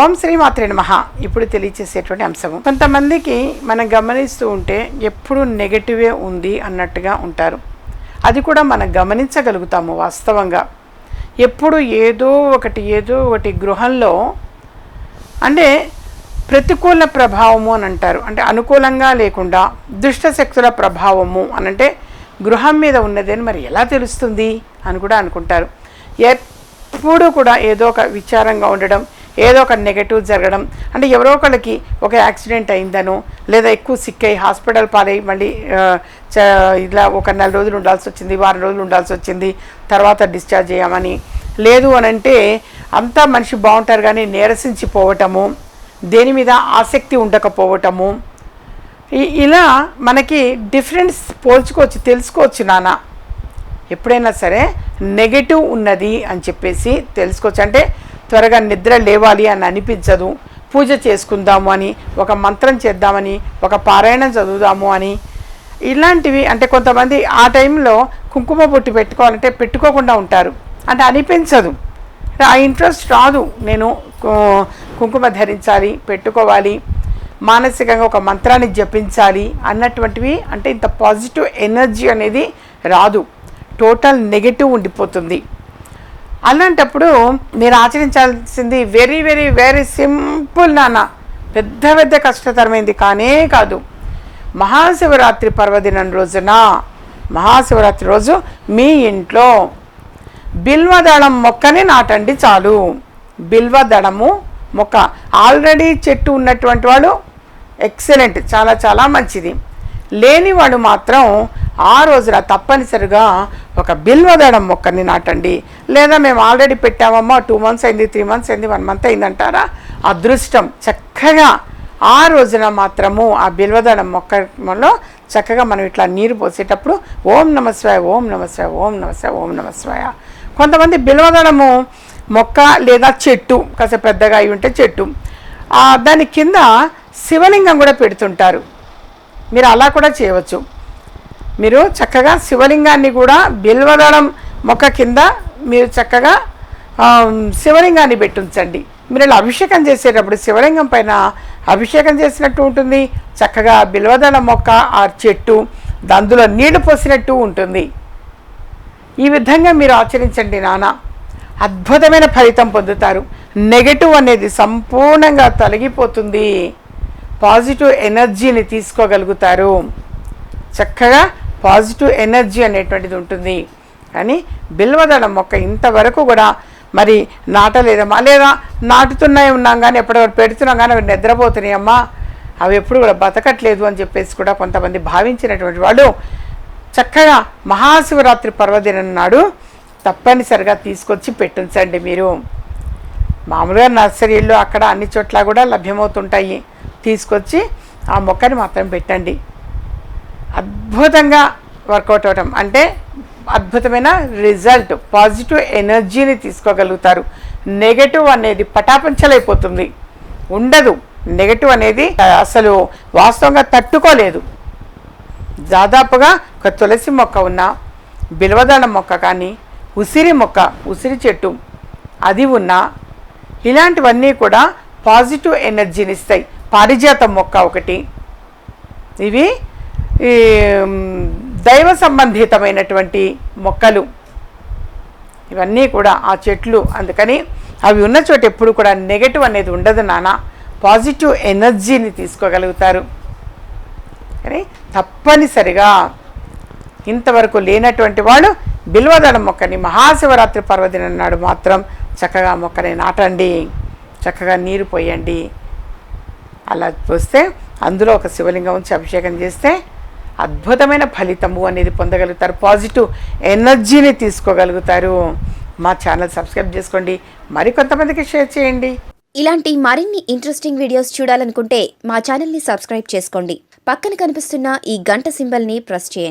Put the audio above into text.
ఓం శ్రీ మాత్రే నమః. ఇప్పుడు తెలియచేసేటువంటి అంశము. కొంతమందికి మనం గమనిస్తూ ఉంటే ఎప్పుడు నెగటివే ఉంది అన్నట్టుగా ఉంటారు. అది కూడా మనం గమనించగలుగుతాము వాస్తవంగా. ఎప్పుడు ఏదో ఒకటి ఏదో ఒకటి గృహంలో అంటే ప్రతికూల ప్రభావము అని అంటారు. అంటే అనుకూలంగా లేకుండా దుష్ట శక్తుల ప్రభావము అని అంటే గృహం మీద ఉన్నదని మరి ఎలా తెలుస్తుంది అని కూడా అనుకుంటారు. ఎప్పుడు కూడా ఏదో ఒక విచారంగా ఉండడం ఏదో ఒక నెగటివ్ జరగడం. అంటే ఎవరో ఒకళ్ళకి ఒక యాక్సిడెంట్ అయిందనో లేదా ఎక్కువ సిక్ అయ్యి హాస్పిటల్ పాలై మళ్ళీ చ- ఇలా ఒక నెల రోజులు ఉండాల్సి వచ్చింది వారం రోజులు ఉండాల్సి వచ్చింది తర్వాత డిశ్చార్జ్ చేయమని లేదు అని అంటే అంతా మనిషి బాగుంటారు కానీ నీరసించిపోవటము దేని మీద ఆసక్తి ఉండకపోవటము. ఇలా మనకి డిఫరెన్స్ పోల్చుకోవచ్చు తెలుసుకోవచ్చు నాన్న. ఎప్పుడైనా సరే నెగటివ్ ఉన్నది అని చెప్పేసి తెలుసుకోవచ్చు. అంటే త్వరగా నిద్ర లేవాలి అని అనిపించదు. పూజ చేసుకుందాము అని ఒక మంత్రం చేద్దామని ఒక పారాయణం చదువుదాము అని. ఇలాంటివి అంటే కొంతమంది ఆ టైంలో కుంకుమ బొట్టు పెట్టుకోవాలంటే పెట్టుకోకుండా ఉంటారు. అంటే అనిపించదు. ఆ ఇంట్రెస్ట్ రాదు. నేను కుంకుమ ధరించాలి పెట్టుకోవాలి మానసికంగా ఒక మంత్రాన్ని జపించాలి అన్నటువంటివి అంటే ఇంత పాజిటివ్ ఎనర్జీ అనేది రాదు. టోటల్ నెగటివ్ ఉండిపోతుంది. అలాంటప్పుడు మీరు ఆచరించాల్సింది వెరీ వెరీ వెరీ సింపుల్ నాన్న. పెద్ద పెద్ద కష్టతరమైంది కానే కాదు. మహాశివరాత్రి పర్వదినం రోజున మహాశివరాత్రి రోజు మీ ఇంట్లో బిల్వదళం మొక్కని నాటండి చాలు. బిల్వదళము మొక్క. ఆల్రెడీ చెట్టు ఉన్నటువంటి వాడు ఎక్సలెంట్ చాలా చాలా మంచిది. లేనివాడు మాత్రం ఆ రోజున తప్పనిసరిగా ఒక బిల్వదడం మొక్కని నాటండి. లేదా మేము ఆల్రెడీ పెట్టామమ్మా టూ మంత్స్ అయింది త్రీ మంత్స్ అయింది వన్ మంత్ అయిందంటారా? అదృష్టం చక్కగా ఆ రోజున మాత్రము ఆ బిల్వదడం మొక్కలో చక్కగా మనం ఇట్లా నీరు పోసేటప్పుడు ఓం నమస్వాయ ఓం నమస్వాయ ఓం నమస్వాయ ఓం నమస్వాయ కొంతమంది బిల్వదడము మొక్క లేదా చెట్టు కాస్త పెద్దగా అయి ఉంటే చెట్టు. దాని కింద శివలింగం కూడా పెడుతుంటారు. మీరు అలా కూడా చేయవచ్చు. మీరు చక్కగా శివలింగాన్ని కూడా బిల్వదళం మొక్క కింద మీరు చక్కగా శివలింగాన్ని పెట్టించండి. మీరు ఇలా అభిషేకం చేసేటప్పుడు శివలింగం పైన అభిషేకం చేసినట్టు ఉంటుంది. చక్కగా బిల్వదళ మొక్క ఆ చెట్టు అందులో నీళ్ళు పోసినట్టు ఉంటుంది. ఈ విధంగా మీరు ఆచరించండి నాన్న అద్భుతమైన ఫలితం పొందుతారు. నెగటివ్ అనేది సంపూర్ణంగా తొలగిపోతుంది. పాజిటివ్ ఎనర్జీని తీసుకోగలుగుతారు. చక్కగా పాజిటివ్ ఎనర్జీ అనేటువంటిది ఉంటుంది. కానీ బిల్వదళ మొక్క ఇంతవరకు కూడా మరి నాటలేదమ్మా. లేదా నాటుతున్నాయి ఉన్నాం కానీ ఎప్పటివరకు పెడుతున్నాం కానీ అవి నిద్రపోతున్నాయమ్మా అవి ఎప్పుడు కూడా బతకట్లేదు అని చెప్పేసి కూడా కొంతమంది భావించినటువంటి వాళ్ళు చక్కగా మహాశివరాత్రి పర్వదినం నాడు తప్పనిసరిగా తీసుకొచ్చి పెట్టించండి మీరు. మామూలుగా నర్సరీల్లో అక్కడ అన్ని చోట్ల కూడా లభ్యమవుతుంటాయి. తీసుకొచ్చి ఆ మొక్కని మాత్రం పెట్టండి. అద్భుతంగా వర్కౌట్ అవ్వటం అంటే అద్భుతమైన రిజల్ట్ పాజిటివ్ ఎనర్జీని తీసుకోగలుగుతారు. నెగటివ్ అనేది పటాపంచలైపోతుంది. ఉండదు. నెగటివ్ అనేది అసలు వాస్తవంగా తట్టుకోలేదు. దాదాపుగా ఒక తులసి మొక్క ఉన్న బిల్వదళం మొక్క కానీ ఉసిరి మొక్క ఉసిరి చెట్టు అది ఉన్నా ఇలాంటివన్నీ కూడా పాజిటివ్ ఎనర్జీని ఇస్తాయి. పారిజాతం మొక్క ఒకటి. ఇవి ఈ, దైవ సంబంధితమైనటువంటి మొక్కలు. ఇవన్నీ కూడా ఆ చెట్లు అందుకని అవి ఉన్న చోట ఎప్పుడు కూడా నెగటివ్ అనేది ఉండదు నాన్న. పాజిటివ్ ఎనర్జీని తీసుకోగలుగుతారు. కానీ తప్పనిసరిగా ఇంతవరకు లేనటువంటి వాడు బిల్వదళం మొక్కని మహాశివరాత్రి పర్వదినం నాడు మాత్రం చక్కగా మొక్కని నాటండి. చక్కగా నీరు పోయండి. అలా పోస్తే అందులో ఒక శివలింగం ఉంచి అభిషేకం చేస్తే అద్భుతమైన ఫలితము అనేది పొందగలుగుతారు. పాజిటివ్ ఎనర్జీని తీసుకోగలుగుతారు. మా ఛానల్ సబ్స్క్రైబ్ చేసుకోండి. మరికొంతమందికి షేర్ చేయండి. ఇలాంటి మరిన్ని ఇంట్రెస్టింగ్ వీడియోస్ చూడాలనుకుంటే మా ఛానల్ని సబ్స్క్రైబ్ చేసుకోండి. పక్కన కనిపిస్తున్న ఈ గంట సింబల్ని ప్రెస్ చేయండి.